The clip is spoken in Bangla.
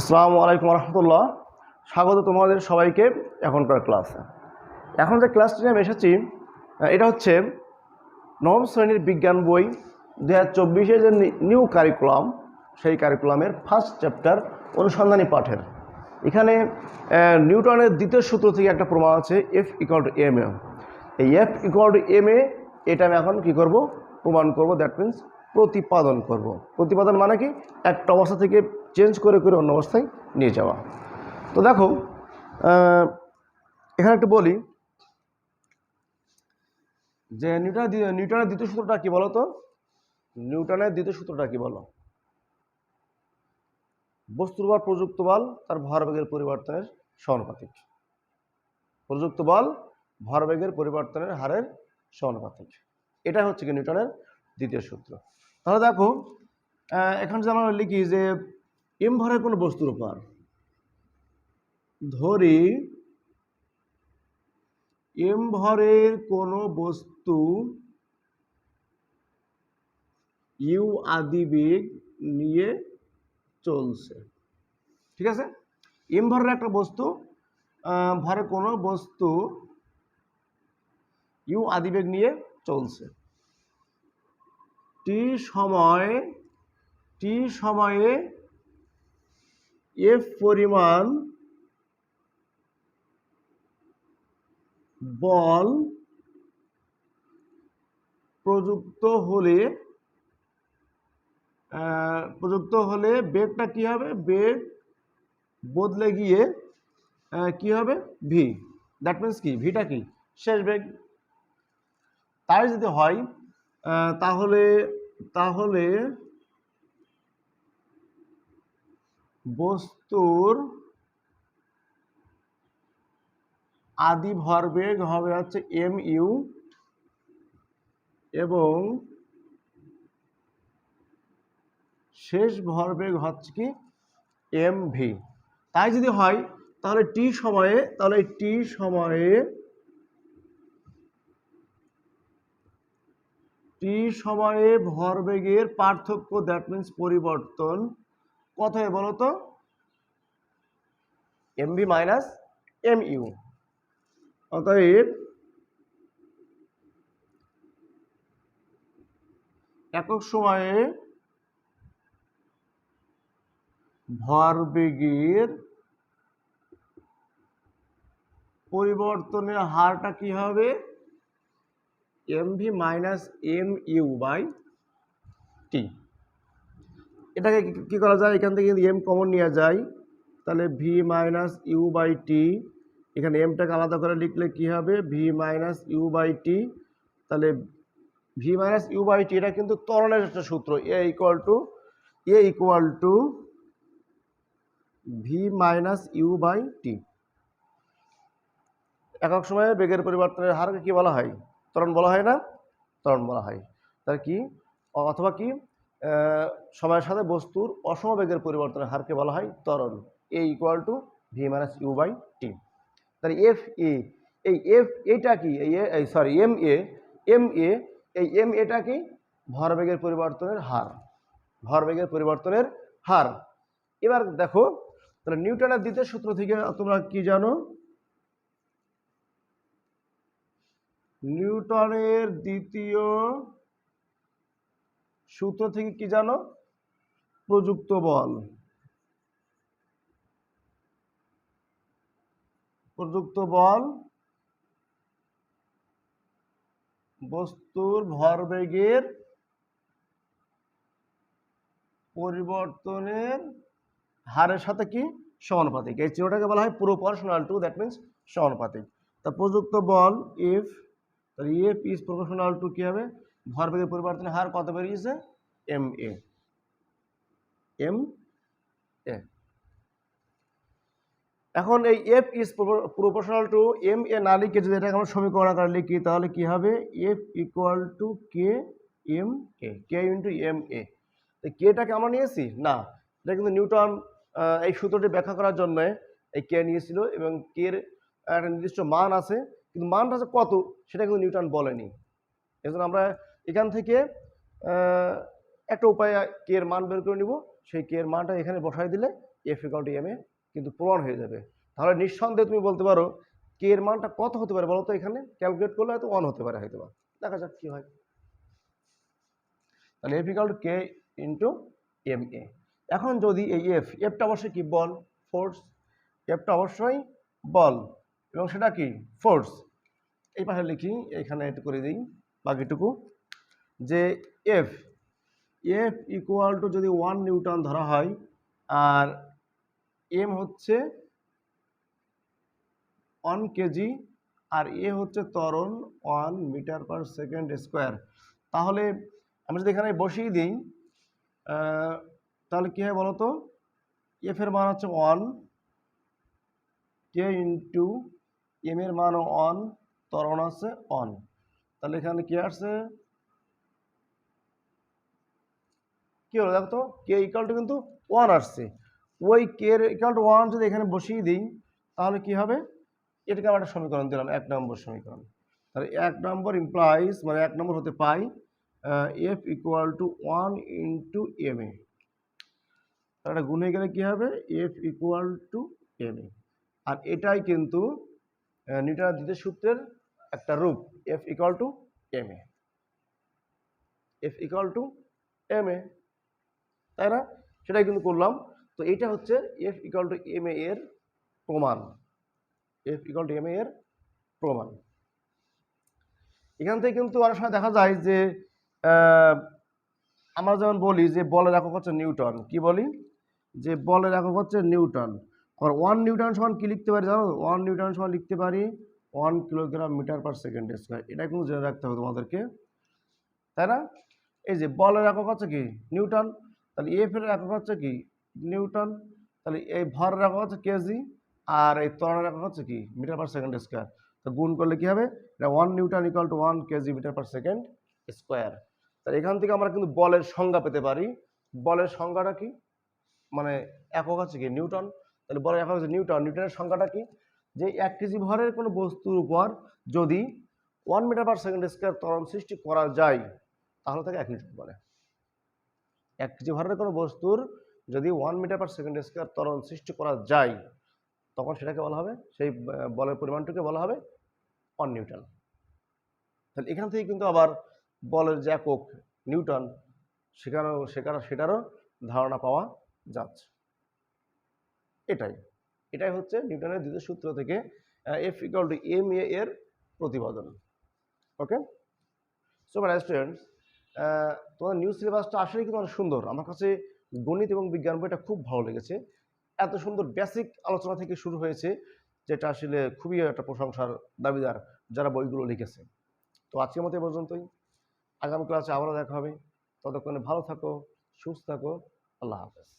আসসালামু আলাইকুম রহমতুল্লাহ। স্বাগত তোমাদের সবাইকে এখনকার ক্লাসে। এখন যে ক্লাসটি আমি এসেছি এটা হচ্ছে নবম শ্রেণির বিজ্ঞান বই দু হাজার যে নিউ কারিকুলাম সেই কারিকুলামের ফার্স্ট চ্যাপ্টার অনুসন্ধানী পাঠের। এখানে নিউটনের দ্বিতীয় সূত্র থেকে একটা প্রমাণ আছে F equal to M A এই F equal to M A এটা আমি এখন কি করব? প্রমাণ করব দ্যাট মিন্স প্রতিপাদন করব। প্রতিপাদন মানে কি? একটা অবস্থা থেকে চেঞ্জ করে করে অন্য অবস্থায় নিয়ে যাওয়া। তো দেখো এখানে একটু বলি যে নিউটনের নিউটনের দ্বিতীয় সূত্রটা কি বলো তো? নিউটনের দ্বিতীয় সূত্রটা কি বলো? বস্তুর বল, প্রযুক্ত বল, তার ভরবেগের পরিবর্তনের সমানুপাতিক। প্রযুক্ত বল ভরবেগের পরিবর্তনের হারের সমানুপাতিক। এটা হচ্ছে কি নিউটনের দ্বিতীয় সূত্র। তাহলে দেখো এখানে যে আমরা লিখি যে এম ভরের কোনো বস্তুর উপর। ধরি, এম ভরের কোনো বস্তু ইউ আদি বেগ নিয়ে চলছে। ঠিক আছে? এম ভরের একটা বস্তু ভরে কোনো বস্তু ইউ আদিবেগ নিয়ে চলছে। টি সময়, টি সময়ে এফ পরিমাণ বল প্রযুক্ত হলে প্রযুক্ত হলে বেগটা কি হবে? বেগ বদলে গিয়ে কি হবে? ভি দ্যাট মিন্স কি? ভিটা কি? শেষ বেগ। তাই যদি হয় তাহলে তাহলে বস্তুর আদি ভরবেগ হবে হচ্ছে এম ইউ এবং শেষ ভরবেগ হচ্ছে কি এম ভি তাই যদি হয়, তাহলে টি সময়ে, তাহলে টি সময়ে টি সময়ে ভরবেগের পার্থক্য দ্যাট মিন্স পরিবর্তন কত হয় বলো তো? M V minus M U অতএব একক সময়ে ভরবেগের পরিবর্তনের হারটা কি হবে? M V minus M U by T এটাকে কি- করা যায়? এখান থেকে যদি এম কমন নেওয়া যায় তাহলে V minus U by T এখানে এমটাকে আলাদা করে লিখলে কি হবে? V minus U by T তাহলে V minus U by T এটা কিন্তু ত্বরণের একটা সূত্র। A equal to A equal to V minus U by T একক সময়ে বেগের পরিবর্তনের হারকে কি বলা হয়? ত্বরণ বলা হয় না? ত্বরণ বলা হয়। তার কি? অথবা কি? সময়ের সাথে বস্তুর অসম বেগের পরিবর্তনের হারকে বলা হয় ত্বরণ A equal to V minus U by T তাহলে এফ এ এই এফ এটা কি? এই sorry M A M A এই এম এটা কি? ভরবেগের পরিবর্তনের হার, ভরবেগের পরিবর্তনের হার। এবার দেখো, তাহলে নিউটনের দ্বিতীয় সূত্র থেকে তোমরা কি জানো? নিউটনের দ্বিতীয় সূত্র থেকে কি জানো? প্রযুক্ত বল। প্রযুক্ত বল বস্তুর ভরবেগের পরিবর্তনের হারের সাথে কি? সমানুপাতিক। এই চিহ্নটাকে বলা হয় প্রপোর্শনাল টু দ্যাট মিন্স সমানুপাতিক। তা প্রযুক্ত বল if F is proportional to কি হবে? ভরবেগের পরিবর্তনের হার কত বেরিয়েছে? এম এ এম এ এখন এই F is proportional to M A না লিখে যদি এটাকে আমরা সমীকরণ আকারে লিখি, তাহলে কি হবে? F equal to K M A K into M A কেটাকে আমরা নিয়েছি? না। এটা কিন্তু নিউটন এই সূত্রটি ব্যাখ্যা করার জন্য এই কে নিয়েছিল এবং কের একটা নির্দিষ্ট মান আছে। কিন্তু মানটা আছে কত? সেটা কিন্তু নিউটন বলেনি। এজন্য আমরা এখান থেকে একটা উপায়ে কে এর মান বের করে নিব। সেই কে এর মানটা এখানে বসাই দিলে F equal to M A কিন্তু প্রমাণ হয়ে যাবে। তাহলে নিঃসন্দেহে তুমি বলতে পারো কে এর মানটা কত হতে পারে বলো তো এখানে? ক্যালকুলেট করলে হয়তো ওয়ান হতে পারে হয়তো বা দেখা যাক কী হয়। তাহলে F equal to K into M A এখন যদি এই এফ এফটা অবশ্যই কি? বল ফোর্স এফটা অবশ্যই বল। এবং সেটা কি? ফোর্স এই পাশে লিখি, এখানে একটু করে দিই, বাকিটুকু। যে এফ এফ ইকুয়াল টু যদি ওয়ান নিউটন ধরা হয়, আর এম হচ্ছে ওয়ান কেজি আর এ হচ্ছে তরণ one metre per second square তাহলে আমি যদি এখানে বসিয়ে দিই তাহলে কী হয় বলো তো এফ এর মান হচ্ছে ওয়ান কে ইন্টু এম এর মান ওয়ান তরণ আছে ওয়ান তাহলে এখানে কি আসছে? কি হলো দেখো তো? কে ইকাল টু কিন্তু ওয়ান আসছে। ওই কে ইকাল টু ওয়ান যদি এখানে বসিয়ে দিই, তাহলে কি হবে? এটাকে আমরা একটা সমীকরণ দিলাম, এক নম্বর সমীকরণ। তাহলে এক নম্বর ইমপ্লাইজ মানে এক নম্বর হতে পাই F equal to one into M A তাহলে গুণ হয়ে গেলে কী হবে? F equal to M A আর এটাই কিন্তু নিউটনের দ্বিতীয় সূত্রের একটা রূপ F equal to M A F equal to M A তাই না? সেটাই কিন্তু করলাম। তো এটা হচ্ছে F equal to M A এর প্রমাণ। F equal to M A এর প্রমাণ। এখান থেকে কিন্তু অনেক সময় দেখা যায় যে আমরা যেমন বলি যে, বলের একক হচ্ছে নিউটন। কি বলি? যে, বলের একক হচ্ছে নিউটন। আর ওয়ান নিউটন সমান কি লিখতে পারি জানো? ওয়ান নিউটন সমান লিখতে পারি one kilogram metre per second square এটা কিন্তু জেনে রাখতে হবে তোমাদেরকে। তাই না? এই যে, বলের একক হচ্ছে কি? নিউটন। তাহলে এফ এর একক হচ্ছে কি? নিউটন। তাহলে এই ভরের একক হচ্ছে কেজি আর এই ত্বরণের একক হচ্ছে কি? Metre per second square. তো গুণ করলে কি হবে? এটা one newton equal to one KG metre per second square. তাহলে এখান থেকে আমরা কিন্তু বলের সংজ্ঞা পেতে পারি। বলের সংজ্ঞাটা কি? মানে একক হচ্ছে কি? নিউটন। তাহলে বলের একক হচ্ছে নিউটন। নিউটনের সংখ্যাটা কি? যে এক কেজি ভরের কোনো বস্তুর উপর যদি one metre per second square ত্বরণ সৃষ্টি করা যায়, তাহলে তাকে এক নিউটন বলে। এক কেজি ভরের কোনো বস্তুর যদি one metre per second square ত্বরণ সৃষ্টি করা যায়, তখন সেটাকে বলা হবে, সেই বলের পরিমাণটাকে বলা হবে ওয়ান নিউটন তাহলে এখান থেকে কিন্তু আবার বলের যে একক নিউটন সেখানেও, সেখানে, সেটারও ধারণা পাওয়া যাচ্ছে। এটাই এটাই হচ্ছে নিউটনের দ্বিতীয় সূত্র থেকে F equal to M A এর প্রতিপাদন ওকে সো মাই স্টুডেন্টস তোমাদের নিউ সিলেবাসটা আসলে কিন্তু অনেক সুন্দর। আমার কাছে গণিত এবং বিজ্ঞান বইটা খুব ভালো লেগেছে। এত সুন্দর বেসিক আলোচনা থেকে শুরু হয়েছে, যেটা আসলে খুবই একটা প্রশংসার দাবিদার যারা বইগুলো লিখেছে। তো আজকের মতো এ পর্যন্তই। আগামী ক্লাসে আবারও দেখা হবে। ততক্ষণে ভালো থাকো, সুস্থ থাকো। আল্লাহ হাফেজ।